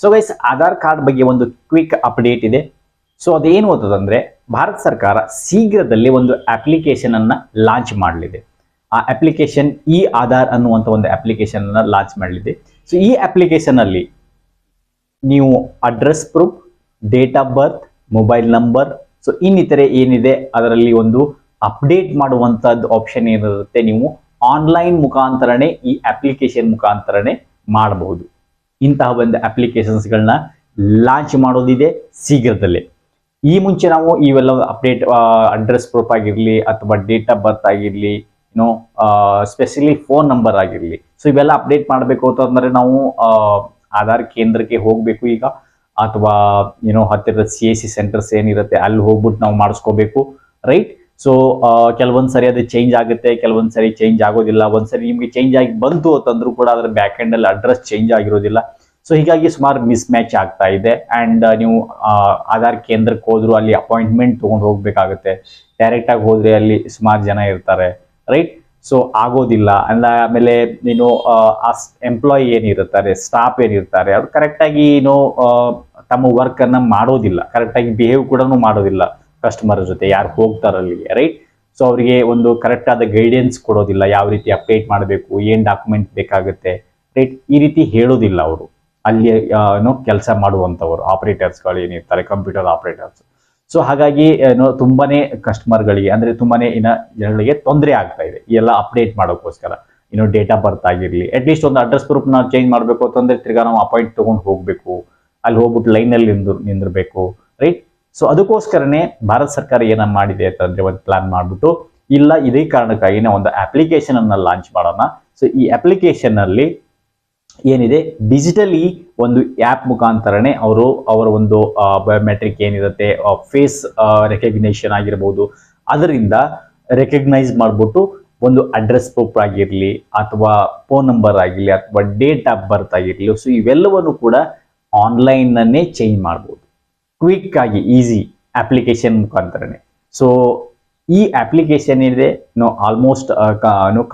So guys Aadhaar card ಬಗ್ಗೆ ಒಂದು quick update ಇದೆ. ಸೊ ಅದೇನು ಓದೋದಂದ್ರೆ, ಭಾರತ ಸರ್ಕಾರ ಶೀಘ್ರದಲ್ಲಿ ಒಂದು ಅಪ್ಲಿಕೇಶನ್ ಅನ್ನ ಲಾಂಚ್ ಮಾಡಲಿದೆ. ಆ ಅಪ್ಲಿಕೇಶನ್ ಇ ಆಧಾರ್ ಅನ್ನುವಂಥ ಒಂದು ಅಪ್ಲಿಕೇಶನ್ ಅನ್ನ ಲಾಂಚ್ ಮಾಡಲಿದೆ. ಸೊ ಈ ಅಪ್ಲಿಕೇಶನ್ ಅಲ್ಲಿ ನೀವು address proof date of birth mobile number so ಇನ್ನಿತರೆ ಏನಿದೆ, ಅದರಲ್ಲಿ ಒಂದು ಅಪ್ಡೇಟ್ ಮಾಡುವಂಥದ್ದು ಆಪ್ಷನ್ ಏನಿರುತ್ತೆ, ನೀವು ಆನ್ಲೈನ್ ಮುಖಾಂತರನೇ ಈ ಅಪ್ಲಿಕೇಶನ್ ಮುಖಾಂತರನೇ ಮಾಡಬಹುದು. ಇಂತಹ ಒಂದು ಅಪ್ಲಿಕೇಶನ್ಸ್ಗಳನ್ನ ಲಾಂಚ್ ಮಾಡೋದಿದೆ ಶೀಘ್ರದಲ್ಲೇ. ಈ ಮುಂಚೆ ನಾವು ಇವೆಲ್ಲ ಅಪ್ಡೇಟ್ ಅಡ್ರೆಸ್ ಪ್ರೂಫ್ ಆಗಿರಲಿ ಅಥವಾ ಡೇಟ್ ಆಫ್ ಬರ್ತ್ ಆಗಿರಲಿ ನೋ ಸ್ಪೆಷಲಿ ಫೋನ್ ನಂಬರ್ ಆಗಿರಲಿ. ಸೊ ಇವೆಲ್ಲ ಅಪ್ಡೇಟ್ ಮಾಡಬೇಕು ಅಂತಂದರೆ ನಾವು ಆಧಾರ್ ಕೇಂದ್ರಕ್ಕೆ ಹೋಗಬೇಕು ಈಗ. ಅಥವಾ ಏನೋ ಹತ್ತಿರದ ಸಿ ಎ ಸಿ ಸೆಂಟರ್ಸ್ ಏನಿರುತ್ತೆ, ಅಲ್ಲಿ ಹೋಗ್ಬಿಟ್ಟು ನಾವು ಮಾಡಿಸ್ಕೋಬೇಕು. ರೈಟ್ ಸೊ ಕೆಲವೊಂದು ಸರಿ ಅದು ಚೇಂಜ್ ಆಗುತ್ತೆ, ಕೆಲವೊಂದು ಸರಿ ಚೇಂಜ್ ಆಗೋದಿಲ್ಲ. ಒಂದ್ಸರಿ ನಿಮಗೆ ಚೇಂಜ್ ಆಗಿ ಬಂತು ಅಂತಂದ್ರೂ ಕೂಡ ಅದರ ಬ್ಯಾಕ್ ಎಂಡ್ ಅಲ್ಲಿ ಅಡ್ರೆಸ್ ಚೇಂಜ್ ಆಗಿರೋದಿಲ್ಲ. ಸೊ ಹೀಗಾಗಿ ಸುಮಾರು ಮಿಸ್ ಮ್ಯಾಚ್ ಆಗ್ತಾ ಇದೆ. ಅಂಡ್ ನೀವು ಆಧಾರ್ ಕೇಂದ್ರಕ್ಕೆ ಹೋದ್ರು ಅಲ್ಲಿ ಅಪಾಯಿಂಟ್ಮೆಂಟ್ ತಗೊಂಡು ಹೋಗ್ಬೇಕಾಗುತ್ತೆ. ಡೈರೆಕ್ಟ್ ಆಗಿ ಹೋದ್ರೆ ಅಲ್ಲಿ ಸುಮಾರು ಜನ ಇರ್ತಾರೆ ರೈಟ್ ಸೊ ಆಗೋದಿಲ್ಲ. ಅಂದ ಆಮೇಲೆ ನೀನು ಆ ಎಂಪ್ಲಾಯಿ ಏನಿರುತ್ತಾರೆ ಸ್ಟಾಫ್ ಏನಿರ್ತಾರೆ ಅವ್ರು ಕರೆಕ್ಟಾಗಿ ಏನು ತಮ್ಮ ವರ್ಕನ್ನು ಮಾಡೋದಿಲ್ಲ. ಕರೆಕ್ಟಾಗಿ ಬಿಹೇವ್ ಕೂಡ ಮಾಡೋದಿಲ್ಲ. ಕಸ್ಟಮರ್ ಜೊತೆ ಯಾರು ಹೋಗ್ತಾರೆ ಅಲ್ಲಿಗೆ ರೈಟ್ ಸೊ ಅವರಿಗೆ ಒಂದು ಕರೆಕ್ಟ್ ಆದ ಗೈಡೆನ್ಸ್ ಕೊಡೋದಿಲ್ಲ, ಯಾವ ರೀತಿ ಅಪ್ಡೇಟ್ ಮಾಡಬೇಕು, ಏನ್ ಡಾಕ್ಯುಮೆಂಟ್ ಬೇಕಾಗುತ್ತೆ ರೈಟ್ ಈ ರೀತಿ ಹೇಳೋದಿಲ್ಲ ಅವರು. ಅಲ್ಲಿ ಏನೋ ಕೆಲಸ ಮಾಡುವಂಥವ್ರು ಆಪರೇಟರ್ಸ್ಗಳು ಏನಿರ್ತಾರೆ ಕಂಪ್ಯೂಟರ್ ಆಪರೇಟರ್ಸ್ ಸೊ ಹಾಗಾಗಿ, ಏನೋ ತುಂಬಾನೇ ಕಸ್ಟಮರ್ಗಳಿಗೆ ಅಂದ್ರೆ ತುಂಬಾನೇ ಇನ್ನ ಜನಗಳಿಗೆ ತೊಂದರೆ ಆಗ್ತಾ ಇದೆ ಎಲ್ಲ ಅಪ್ಡೇಟ್ ಮಾಡೋಕ್ಕೋಸ್ಕರ. ಇನ್ನು ಡೇಟ್ ಬರ್ತ್ ಆಗಿರಲಿ ಅಟ್ಲೀಸ್ಟ್ ಒಂದು ಅಡ್ರೆಸ್ ಪ್ರೂಫ್ ನಾವು ಚೇಂಜ್ ಮಾಡಬೇಕು ಅಂತಂದ್ರೆ ತಿರ್ಗಾ ನಾವು ಅಪಾಯಿಂಟ್ ತಗೊಂಡು ಹೋಗಬೇಕು. ಅಲ್ಲಿ ಹೋಗ್ಬಿಟ್ಟು ಲೈನಲ್ಲಿ ನಿಂದು, ನಿಂದಿರ್ಬೇಕು ರೈಟ್ ಸೊ ಅದಕ್ಕೋಸ್ಕರನೇ ಭಾರತ ಸರ್ಕಾರ ಏನ ಮಾಡಿದೆ ಅಂತಂದ್ರೆ ಒಂದು ಪ್ಲಾನ್ ಮಾಡ್ಬಿಟ್ಟು, ಇಲ್ಲ, ಇದೇ ಕಾರಣಕ್ಕಾಗಿನೇ ಒಂದು ಅಪ್ಲಿಕೇಶನ್ ಅನ್ನ ಲಾಂಚ್ ಮಾಡೋಣ. ಸೊ ಈ ಅಪ್ಲಿಕೇಶನ್ ಅಲ್ಲಿ ಏನಿದೆ? ಡಿಜಿಟಲಿ ಒಂದು ಆ್ಯಪ್ ಮುಖಾಂತರನೇ ಅವರು, ಅವರ ಒಂದು ಬಯೋಮೆಟ್ರಿಕ್ ಏನಿರುತ್ತೆ ಫೇಸ್ ರೆಕಗ್ನೇಷನ್ ಆಗಿರ್ಬೋದು. ಅದರಿಂದ ರೆಕಗ್ನೈಸ್ ಮಾಡಿಬಿಟ್ಟು ಒಂದು ಅಡ್ರೆಸ್ ಪ್ರೂಫ್ ಆಗಿರಲಿ, ಅಥವಾ ಫೋನ್ ನಂಬರ್ ಆಗಿರಲಿ, ಅಥವಾ ಡೇಟ್ ಆಫ್ ಬರ್ತ್ ಆಗಿರಲಿ ಸೊ ಇವೆಲ್ಲವನ್ನು ಕೂಡ ಆನ್ಲೈನ್ನನ್ನೇ ಚೇಂಜ್ ಮಾಡ್ಬೋದು. ಕ್ವಿಕ್ ಆಗಿ ಈಸಿ ಅಪ್ಲಿಕೇಶನ್ ಮುಖಾಂತರನೇ. ಸೊ ಈ ಅಪ್ಲಿಕೇಶನ್ ಇದೆ, ನೋ ಆಲ್ಮೋಸ್ಟ್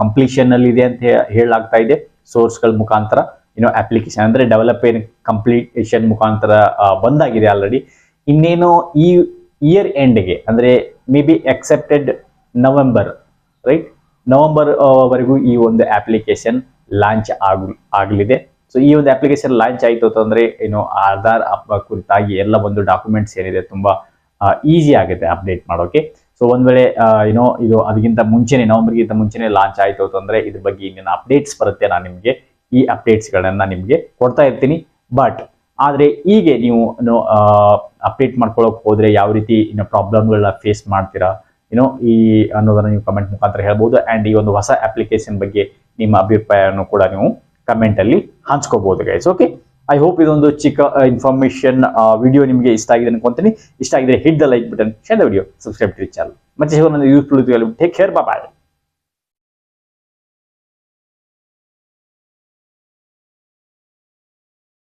ಕಂಪ್ಲೀಷನ್ ಅಲ್ಲಿ ಇದೆ ಅಂತ ಹೇಳಲಾಗ್ತಾ ಇದೆ ಸೋರ್ಸ್ಗಳ ಮುಖಾಂತರ. ಏನೋ ಅಪ್ಲಿಕೇಶನ್ ಅಂದ್ರೆ ಡೆವಲಪ್ಮೆಂಟ್ ಕಂಪ್ಲೀಷನ್ ಮುಖಾಂತರ ಬಂದಾಗಿದೆ ಆಲ್ರೆಡಿ ಇನ್ನೇನು ಈ ಇಯರ್ ಎಂಡ್ಗೆ ಅಂದ್ರೆ may be expected November right November ವರೆಗೂ ಈ ಒಂದು ಅಪ್ಲಿಕೇಶನ್ ಲಾಂಚ್ ಆಗ್, ಆಗಲಿದೆ. ಸೊ ಈ ಒಂದು ಅಪ್ಲಿಕೇಶನ್ ಲಾಂಚ್ ಆಯಿತು ಅಂತಂದ್ರೆ ಏನು ಆಧಾರ್ ಕುರಿತಾಗಿ ಎಲ್ಲ ಒಂದು ಡಾಕ್ಯುಮೆಂಟ್ಸ್ ಏನಿದೆ ತುಂಬಾ ಈಸಿ ಆಗುತ್ತೆ ಅಪ್ಡೇಟ್ ಮಾಡೋಕೆ. ಸೊ ಒಂದ್ ವೇಳೆ ಏನೋ ಇದು ಅದಕ್ಕಿಂತ ಮುಂಚೆನೆ, ನವಂಬರ್ಗಿಂತ ಮುಂಚೆನೆ ಲಾಂಚ್ ಆಯಿತು ಅಂತಂದ್ರೆ ಇದ್ರ ಬಗ್ಗೆ ಇನ್ನೇನು ಅಪ್ಡೇಟ್ಸ್ ಬರುತ್ತೆ ನಾನು ನಿಮಗೆ ಈ ಅಪ್ಡೇಟ್ಸ್ಗಳನ್ನ ನಿಮಗೆ ಕೊಡ್ತಾ ಇರ್ತೀನಿ. ಬಟ್ ಆದ್ರೆ ಹೀಗೆ ನೀವು ಅಪ್ಡೇಟ್ ಮಾಡ್ಕೊಳ್ಳೋಕೆ ಹೋದ್ರೆ ಯಾವ ರೀತಿ ಇನ್ನು ಪ್ರಾಬ್ಲಮ್ಗಳನ್ನ ಫೇಸ್ ಮಾಡ್ತೀರಾ? ಏನೋ ಈ ಅನ್ನೋದನ್ನ ನೀವು ಕಮೆಂಟ್ ಮುಖಾಂತರ ಹೇಳ್ಬೋದು. ಅಂಡ್ ಈ ಒಂದು ಹೊಸ ಅಪ್ಲಿಕೇಶನ್ ಬಗ್ಗೆ ನಿಮ್ಮ ಅಭಿಪ್ರಾಯವನ್ನು ಕೂಡ ನೀವು ಕಮೆಂಟ್ ಅಲ್ಲಿ ಹಂಚ್ಕೋಬಹುದು ಗೈಸ್ ಓಕೆ ಐ ಹೋಪ್ ಇದೊಂದು ಚಿಕ್ಕ ಇನ್ಫಾರ್ಮೇಶನ್ ವಿಡಿಯೋ ನಿಮಗೆ ಇಷ್ಟ ಆಗಿದೆ ಅನ್ಕೊಂತೀನಿ. ಇಷ್ಟ ಆಗಿದ್ರೆ hit the like button share the video subscribe to channel ಮತ್ತೆ ಯೂಸ್ಫುಲ್ ಟೇಕ್ ಕೇರ್ ಬಾಯ್